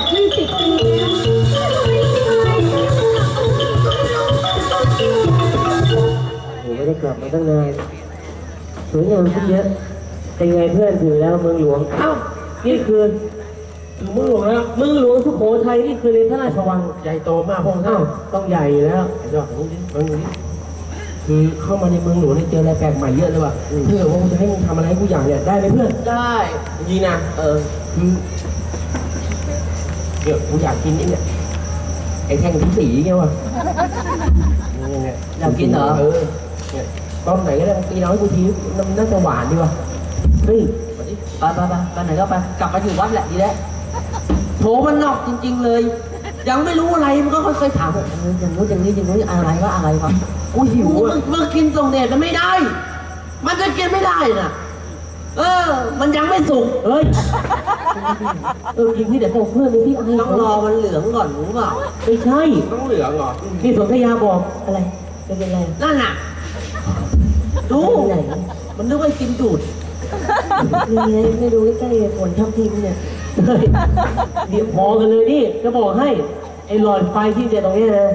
ด20ปีแล้วโอ้ไม่ได้กลับมาตั้งนานสวยงามขึ้นเยอะเป็นไงเพื่อนถึงแล้วเมืองหลวงเอ้านี่คือถึงเมืองหลวงแล้วเมืองหลวงสุโขทัยนี่คือในพระราชวังใหญ่โตมากพระองค์ท่าเอ้านต้องใหญ่อยู่แล้วไอ้ยอดของนี้ฟังดูดิคือเข้ามาในเมืองหลวงเนี่ยเจออะไรแปลกใหม่เยอะเลยว่ะเพื่อว่ากูจะให้มึงทำอะไรให้กูอย่างเนี่ยได้ไหมเพื่อนได้จริงๆนะเออคือ เดี๋ยวกูอยากกินไอ้เนี่ยไอ้แท่งที่สีเงี้ยว่ะเนี่ยเนี่ยอยากกินเหรอ เออเนี่ยตอนไหนก็ได้ปีน้อยกูทีน้ำน่าจะหวานดีว่ะเฮ้ยมาดิไปไปไปไปไหนก็ไปกลับมาอยู่วัดแหละดีแล้วโถมันนอกจริง ๆ เลย ยังไม่รู้อะไรมันก็ค่อยๆถามว่าเอออย่างนู้นอย่างนี้อย่างนู้นอะไรวะอะไรวะกูหิวมึงมึงกินส่งเดชมันไม่ได้ มันจะกินไม่ได้น่ะ เออ มันยังไม่สุกเฮ้ย เออกินที่เดี๋ยวบอกเพื่อนไปที่อะไรต้องรอมันเหลืองก่อนรู้เปล่าไม่ใช่ต้องเหลืองเหรอนี่สนธยาบอกอะไรจะเป็นอะไรนั่นน่ะดูไหนมันนึกว่ากินดูดนี่ไงไม่ดูใกล้ๆฝนทับทิมเนี่ยเฮ้ยเดี๋ยวพอกันเลยนี่จะบอกให้ไอ้หลอดไฟที่เด็ดตรงเนี้ยนะ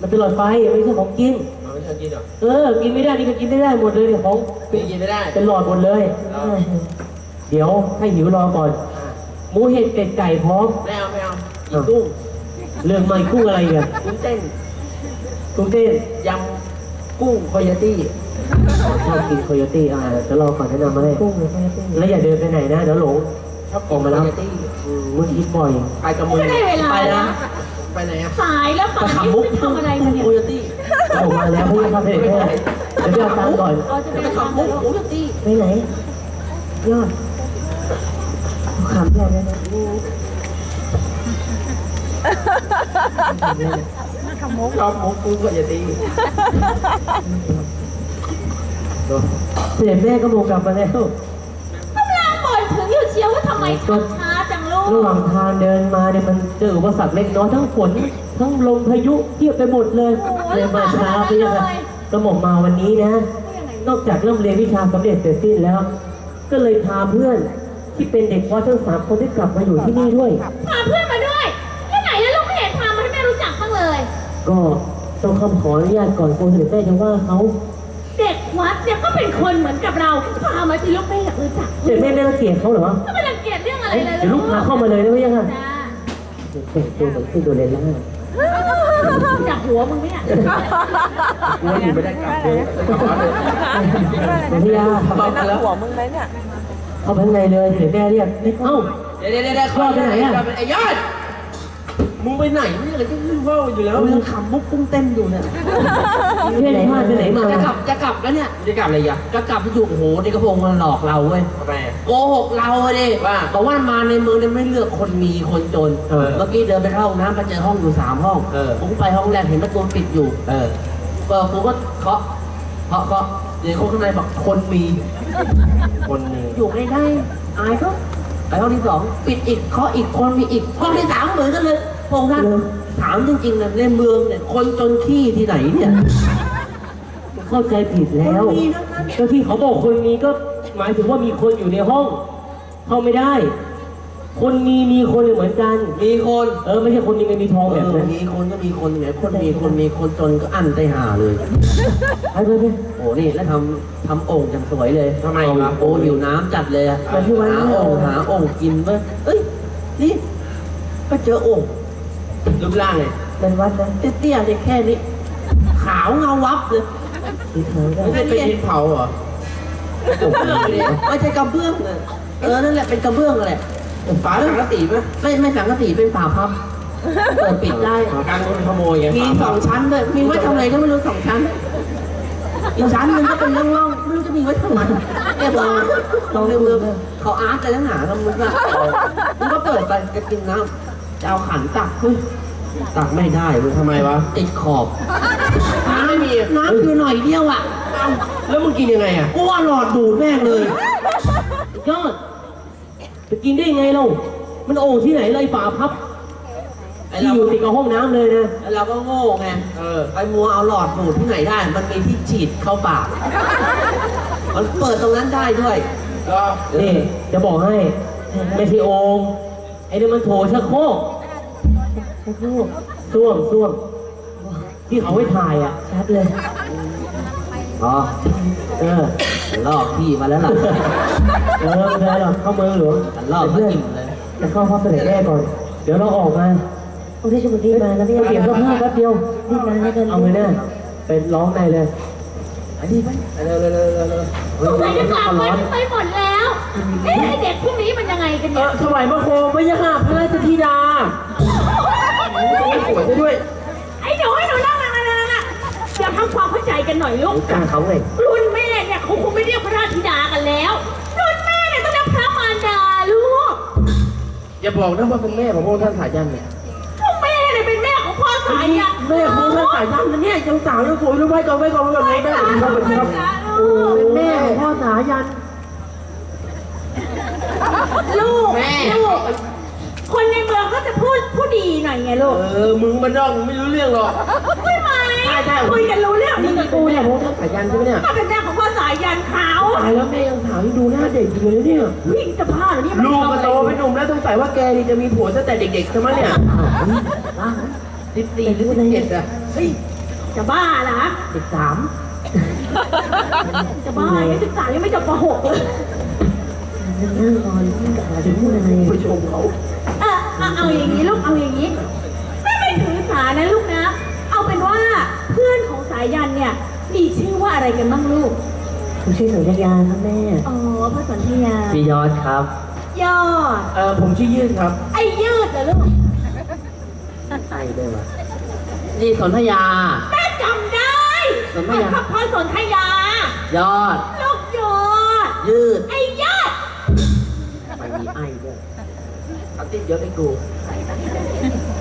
มันเป็นหลอดไฟไม่ใช่ของกินเอาไม่ใช่กินเหรอเออกินไม่ได้นี่ก็กินไม่ได้หมดเลยเนี่ยของไม่กินไม่ได้เป็นหลอดหมดเลย เดี๋ยวให้หิวรอก่อน หมูเห็ดเป็ดไก่พร้อม ไม่เอาไม่เอากินกุ้งเรื่องใหม่กุ้งอะไรกันกุ้งเต้นกุ้งเต้นยำกุ้งโคโยตี้ชอบกินโคโยตี้อ่าจะรอก่อนแนะนำมาให้กุ้งหรือไม่กุ้งแล้วอย่าเดินไปไหนนะเดี๋ยวหลงชอบออกมาแล้วโคโยตี้อืมมึงคิดบ่อยไปกับมือไม่ได้เวลา ไปแล้นะวไปไหนอะสายแล้วป่านขับนี้มุกไปทำอะไรกันเนี่ยโคโยตี้ออกมาแล้วพี่ครับเด็กแม่เดี๋ยวไปเอาตังค์ก่อน เราจะไปไปขับทำมุมุกกโคโยตี้ไปไหนยอด ขำอะไรนะชอบมุกกุ้งโคโยตี้เสด็จแม่ก็โมกลับมาแล้วกำลังบ่นถึงอยู่เชียวว่าทำไมช้าช้าจังลูกระหว่างทางเดินมาเนี่ยมันเจออุปสรรคเล็กน้อยทั้งฝนทั้งลมพายุเทียบไปหมดเลยเลยมาช้าไปยังไงกระหม่อมมาวันนี้นะ นอกจากเริ่มเรียนวิชาสำเร็จเสร็จสิ้นแล้ว ก็เลยพาเพื่อน ที่เป็นเด็กวัดทั้งสามคนที่กลับมาอยู่ที่นี่ด้วย พาเพื่อนมาด้วยที่ไหนแล้วลูกไม่เห็นพามาให้แม่รู้จักบ้างเลย ก็ต้องคำขออนุญาตก่อนกลัวเสด็จแม่จะว่าเขาเด็กวัดเนี่ยก็เป็นคนเหมือนกับเราพามาที่ลูกไม่อยากรู้จักเสด็จแม่ไม่รังเกียจเขาเหรอก็ไม่รังเกียจเรื่องอะไรเอ้ยเลยเดี๋ยวลูกพาเข้ามาเลยได้ไหมยังไงจ้าแต่งตัวเหมือนซินโดเรลล่าจับหัวมึงไหมเนี่ยกูว่าอยู่ไม่ได้กลับเลยเดี๋ยวพี่ยาตอบกันแล้วหัวมึงไหมเนี่ย เข้าไปข้างในเลยเสด็จแม่เรียกเอ้า เดี๋ยวเดี๋ยวเดี๋ยวยอดไปไหนอะไอ้ยอดมึงไปไหนเนี่ยอะไรก็ยืนเฝ้าอยู่แล้วมึงขำมุกกุ้งเต้นอยู่เนี่ยเพื่อนพลาดไปไหนมาจะกลับจะกลับแล้วเนี่ยจะกลับอะไรอะจะกลับไปอยู่โอ้โหในกระโปรงมันหลอกเราเว้ยทำไมอะ โกหกเราอะดิว่าบอกว่ามาในเมืองเนี่ยไม่เลือกคนมีคนจนเออเมื่อกี้เดินไปเข้าห้องน้ำไปเจอห้องอยู่สามห้องเออ ผมไปห้องแรกเห็นประตูปิดอยู่ เออ เปิดผมก็เคาะเคาะเคาะเดี๋ยวคนข้างในบอกคนมี คนหนึงอยู่ไม่ได้ อายเขาไปห้องที่สองปิดอีกเคาะอีกคนมีอีกห้องที่สามเหมือนกันเลยพงษ์ท่านถามจริงๆนะในเมืองเนี่ยคนจนขี้ที่ไหนเนี่ยเข้าใจผิดแล้วคนมีทั้งนั้นก็ที่เขาบอกคนมีก็หมายถึงว่ามีคนอยู่ในห้อง เข้าไม่ได้ คนมีมีคนเหมือนกัน มีคนเออไม่ใช่คนมีเงินมีทองเอแบบอนั้นมีคนก็มีคนไงคนมีคนมีคนจนก็อั้นใจหาเลยไปไปไปโอ้นี่แล้วทำทำโอ่งจังสวยเลยทำไมวะโอ้หิวน้ำจัดเลยอะไปที่วัดหาเนี่ยโอ่งหาโอ่งกินเว้ยเอ้ยนี่ก็เจอโอ่งรูปร่างไงเป็นวัดนะเตี้ยๆเนี่ยแค่นี้ ขาวเงาวับเลยสีขาวได้ไม่ใช่เป็นดินเผาเหรอกระเบื้องเนี่ยไม่ใช่กระเบื้องเลยเออนั่นแหละเป็นกระเบื้องแหละ ฝาสังกะสีไหมไม่ไม่สังกะสีเป็นฝาพับเปิดปิดได้ การคนขโมยไงมีสองชั้นด้วยมีไว้ทำอะไรก็ไม่รู้สองชั้น อีกชั้นหนึงก็เป็นร่องๆไม่รู้จะมีไว้ทำไมเนี่ยลองลองเร็วๆเขาอาร์ตกันทั้งหาทำมึงอะมึงก็เปิดไปจะกินน้ำจะเอาขันตักเฮ้ยตักไม่ได้มึงทำไมวะ ติดขอบน้ำไม่มีน้ำคือหน่อยเดียวอะเอ้าแล้วมึงกินยังไงอะกูว่าหลอดดูดแม่งเลยยอด จะกินได้ไงเรา มันโอ่งที่ไหนเลยฝาพับไอ้ที่เราอยู่ติดกับห้องน้ำเลยนะไอ้เราก็โง่ไง เออ ไปมัวเอาหลอดดูดที่ไหนได้ มันมีที่ฉีดเข้าปาก มันเปิดตรงนั้นได้ด้วย ก็นี่จะบอกให้ ไม่ใช่โอ่งไอ้นี่มันโถชักโครกชักโครกส้วมส้วมที่เขาไว้ถ่ายอะชัดเลย อ๋อ เออ ลอกพี่มาแล้วล่ะเออไม่เป็นไรหรอกเข้าเมืองหลวงลอกเขาอิ่มเลยจะเข้าพระเสด็จแม่ก่อน เดี๋ยวเราออกมาโอ้ได้ชมดีมาแล้วพี่เปลี่ยนเสื้อผ้าแป๊บเดียวรีบมาแล้วกันเอาเลยนะไปร้องในเลยอันนี้ไปเร็วเร็วเร็วเร็วเร็วสงสัยจะกลับวัดไปหมดแล้วเอ๊ะไอ้เด็กพวกนี้มันยังไงกันเอเนี่ยอถวายพระโคมพระยาค่ะพระราชธิดาสวยซะด้วยไอ้หนูไอ้หนูนั่งนั่งนั่งนั่งนั่งอย่าทำความเข้าใจกันหน่อยลูกรู้จักเขาไงรุ่นแม่ เนี่ยเขาคงไม่เรียกพระราชธิดากันแล้วรุ่นแม่เนี่ยต้องเรียกพระมารดาลูกอย่าบอกนะว่าเป็นแม่ของพระองค์ท่านสายันเนี่ยพวกแม่เนี่ยเป็นแม่ของพ่อสายยันแม่ของพระองค์ท่านสายันนะเนี่ยยังสาวยังสวยรู้ไหมก่อนไว้ก่อนไว้ก่อนไว้ก่อนไว้ก่อนไว้ก่อนเป็นแม่ของพ่อสายัน ลูกแม่ลูกคนในเมืองก็จะพูดพูดดีหน่อยไงลูกเออมึงมันนอกมึงไม่รู้เรื่องหรอกใช่ไหมใช่ใช่คุยกันรู้เรื่องนี่นี่กูเนี่ยพระองค์ท่านสายันใช่ไหมเนี่ยถ้าเป็นแม่ของพ่อสา ยยันขาวตายแล้วแม่ยังสาวยังดูหน้าเด็กอยู่เลยเนี่ย วิ่งจะพลาดเหรอเนี่ยลูกก็โตเป็นหนุ่มแล้วสงสัยว่าแกนี่จะมีผัวตั้งแต่เด็กๆใช่ไหมเนี่ยสิบสี่หรือสิบเจ็ดอะเฮ้ยจะบ้าเหรอสิบสามจะบ้าไม่ศึกษายังไม่จบป .6 เลยนั่งก่อนหาถึงพูดอะไรผู้ชมเขาเออเอาอย่างนี้ลูกเอาอย่างนี้แม่ไม่ถือสานะลูกนะ เอาเป็นว่าเพื่อนของสายยันเนี่ยมีชื่อว่าอะไรกันบ้างลูก ผมชื่อสัญญาครับแม่ อ๋อพระสันทยา พี่ยอดครับ ยอด เออผมชื่อยืดครับไอ้ยืดเหรอลูกไอ้ได้ปะนี่สนธยา แม่จำได้สนทยาพระพระสนทยา ยอด ลูกยอด ยืดไอ้ยอดไปมีไอ้ด้วยเอาติดเยอะไอ้กู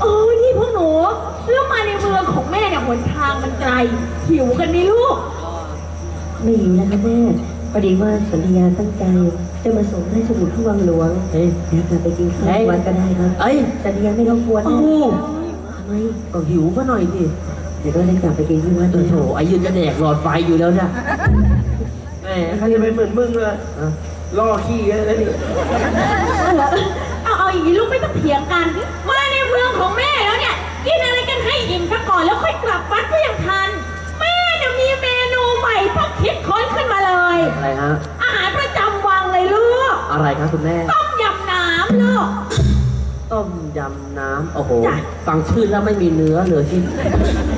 โอ้นี่พวกหนูแล้วมาในเมืองของแม่เนี่ยหนทางมันไกลหิวกันไหมลูก ไม่หิวแล้วครับแม่พอดีว่าสัญญาตั้งใจ จะมาส่งให้สมุทรที่วังหลวงเฮ้ยเดี๋ยวกลับไปกินข้าวเฮ้ยที่วัดก็ได้ครับเอ้ยสัญญาไม่ต้องกวนโอ้นะทำไมก็หิวมาหน่อยสิเดี๋ยวก็ได้กลับไปกินที่วัดโอ้ด้วยโหไอ้ยืนจะแดกหลอดไฟอยู่แล้วเนี่ยแหมใครจะไปเหมือนมึงเลยอะล่อขี้กันแล้วนี่เอาเอาอย่างนี้ลูกไม่ต้องเถียงกันมาในเมืองของแม่แล้วเนี่ยกินอะไรกันให้อิ่มซะก่อนแล้วค่อยกลับวัดก็ยังทัน คิดค้นขึ้นมาเลย อะไรฮะ อาหารประจำวังเลยลูก อะไรครับคุณแม่ ต้มยำน้ำลูก ต้มยำน้ำ โอ้โห จ้ะ ฟังชื่อแล้วไม่มีเนื้อเหลือที่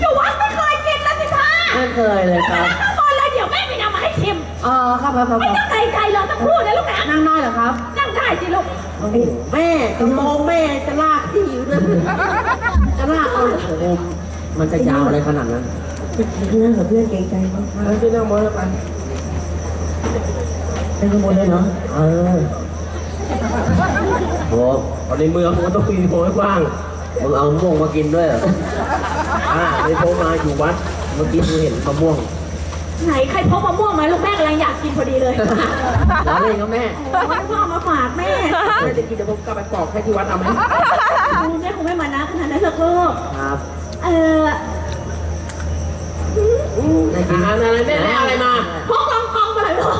อยู่วัดไม่เคยกินแล้วสิท่าไม่เคยเลยครับข้างบนเลยเดี๋ยวแม่ไปนำมาให้ชิมอ๋อครับครับครับไม่ต้องใจใจเราต้องพูดนะลูกนะนั่งได้เหรอครับ นั่งได้สิลูก แม่กระโมงแม่จะลากที่อยู่ด้วยจะลากเอาโอ้โหมันจะยาวอะไรขนาดนั้น ข้างล่างกับเพื่อนเกรงใจเขาเอาไปนั่งมอเตอร์ไซค์ไปข้างบนเลยเหรอเออโหเอาในเมืองมันก็ต้องมีโพให้กว้างมึงเอามะม่วงมากินด้วยเหรออ่าในโพมาอยู่วัดเมื่อกี้กูเห็นมะม่วงไหนใครพกมะม่วงมาลูกแม่กำลังอยากกินพอดีเลยร้อนเลยครับแม่โอ้ยพ่อเอามาฝากแม่แม่จะกินเดี๋ยวผมกลับไปปอกให้ที่วัดเอาไหมดูแม่คงไม่มานะขนาดนั้นหรอกลูกครับ เออ อ่าอะไรแม่แม่อะไรมาพกลองกองมาเลยลูก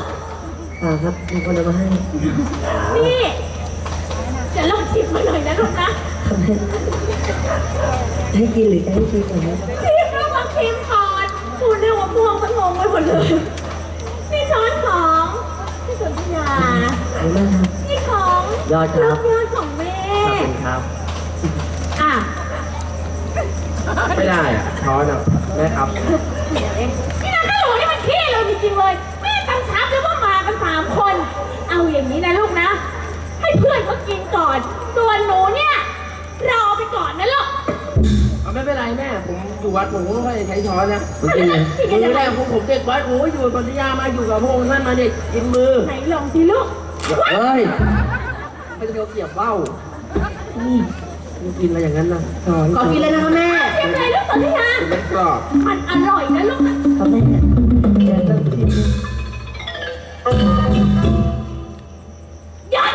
เปล่าครับมีคนเอามาให้นี่เดี๋ยวลองชิมมาหน่อยนะลูกนะครับแม่ให้กินหรือจะให้ชิมก่อนนะชิมแล้วมาชิมก่อนพูดเรื่องมะม่วงมันงงไปหมดเลยนี่ช้อนของพี่สนธยาขอบคุณมากครับนี่ของยอดครับลูกยอดของแม่ขอบคุณครับอะไม่ได้อะช้อนอะแม่ครับ นี่นะข้าหลวงนี่มันขี้เลยจริงๆเลยแม่ตั้งชับเลยว่ามากันสามคน เอาอย่างนี้นะลูกนะ ให้เพื่อนเขากินก่อนส่วนหนูเนี่ยรอไปก่อนนะลูกเอาไม่เป็นไรแม่ ผมอยู่วัดผมก็ไม่ค่อยได้ใช้ช้อนนะมันเป็นไงมือแรกผมผมเด็กวัดโอ้ยอยู่ปัญญามาอยู่กับพระองค์ท่านมาเด็กกินมือไหนลองสิลูกเฮ้ยไม่ต้องเกี่ยวเบ้านี่มึง กินอะไรอย่างนั้นนะสอนขอกินเลยนะครับแม่เทียมเลยลูกสนธยาเป็นเม็ดกรอบมันอร่อยนะลูกครับแม่เดี๋ยวต้องชิมดูยัด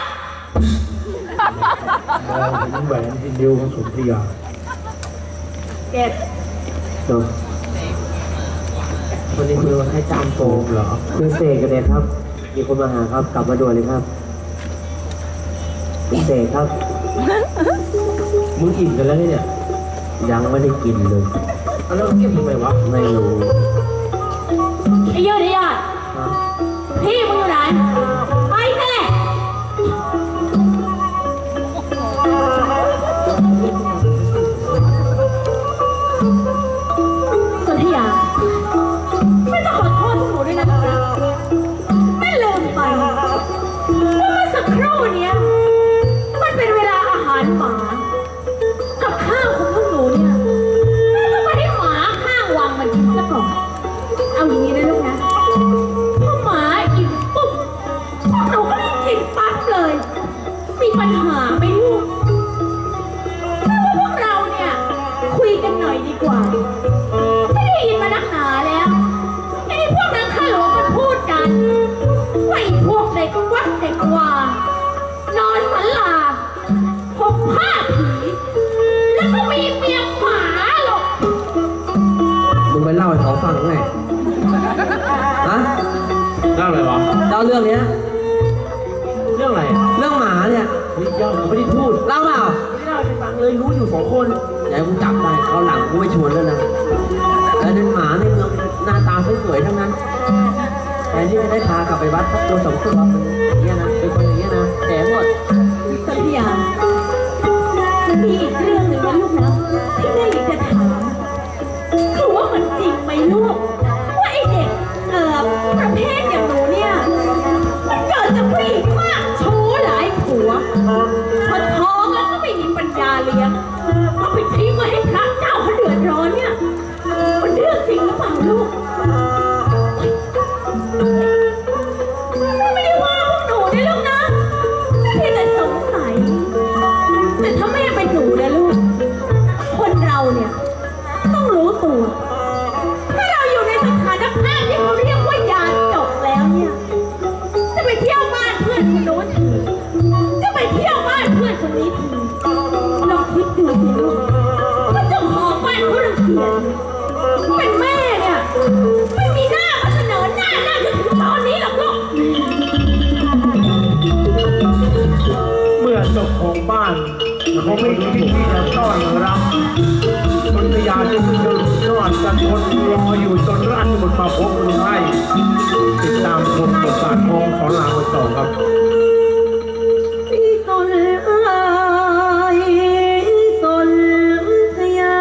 แหวนที่นิ้วของสุนทรียาเก็บเนาะวันนี้คือให้จามโฟมเหรอคุณเสกกันเลยครับ มีคนมาหาครับ กลับมาด่วนเลยครับคุณเสกครับ มึงอิ่มกันแล้วเนี่ย ยังไม่ได้กินเลยเอาแล้วเก็บทำไมวะไม่รู้ไอ้ยอดไอ้ยอดพี่มึงอยู่ไหนไปแน่ มีปัญหาไหมลูกแต่ว่าพวกเราเนี่ยคุยกันหน่อยดีกว่า ไม่ได้ยินมานักหนาแล้วไอ้พวกนางข้าหลวงมันพูดกันว่าไอ้พวกเด็กวัดเด็กวานอนสันลาห่มผ้าผี แล้วก็มีเมียหมาหรอกมึงไปเล่าให้เขาฟังไงฮะเล่าอะไรวะเล่าเรื่องเนี้ย เรื่องอะไรอะเรื่องหมา เฮ้ยยอดผมไม่ได้พูดเล่าเปล่าไม่ได้เล่าให้ฟังเลยรู้อยู่สองคนเดี๋ยวกูจับไปเขาหลังกูไม่ชวนแล้วนะแล้วนั่นหมาในเมืองหน้าตาสวยๆทั้งนั้นแทนที่จะได้พากลับไปวัดตัวสองตัวอย่างเงี้ยนะเป็นคนอย่างเงี้ยนะแถมหมดสัญญามีอีกเรื่องหนึ่งนะลูกนะที่แม่อยากจะถามคือว่ามันจริงไหมลูก ไม่มีวิธีจะต้อนรับคนพยาจึงจะนอนกันคนรออยู่จนราชบุตรมาพบหรือไม่ติดตามชมบทบาทของสอนรามกันต่อครับพี่สนเอ้ยสนทยา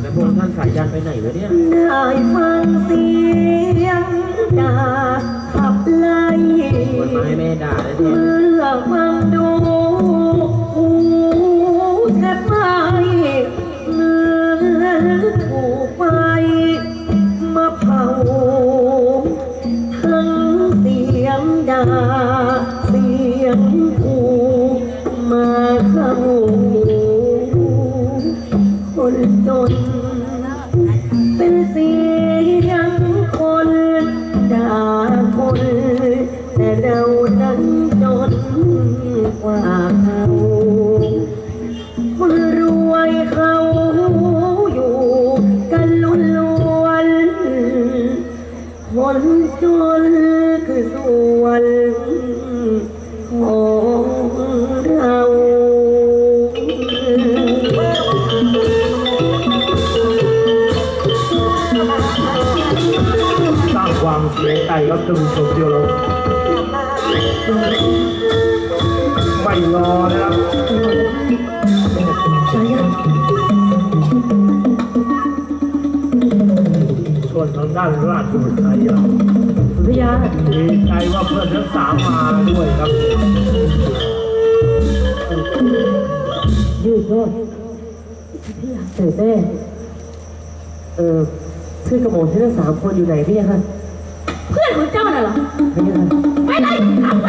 แล้วพวกท่านสายยันไปไหนวะเนี่ย ได้ฟังเสียงด่าขับไล่คนมาให้แม่ด่า ว่าเขาคนรวยเขาอยู่กันล้นล้วนคนจนคือส่วนของเราสร้างความเสียใจกับท่านผู้ชมที่เรา ไม่รอนะครับสายันส่วนทางด้านราชบุตรไทยสุริยาดีใจว่าเพื่อนทั้งสามมาด้วยครับยืดยอดเสด็จแม่เออเพื่อนกระหม่อมฉันทั้งสามคนอยู่ไหนพี่ยคะเพื่อนของเจ้าน่ะเหรอพี่ไปเลยขับ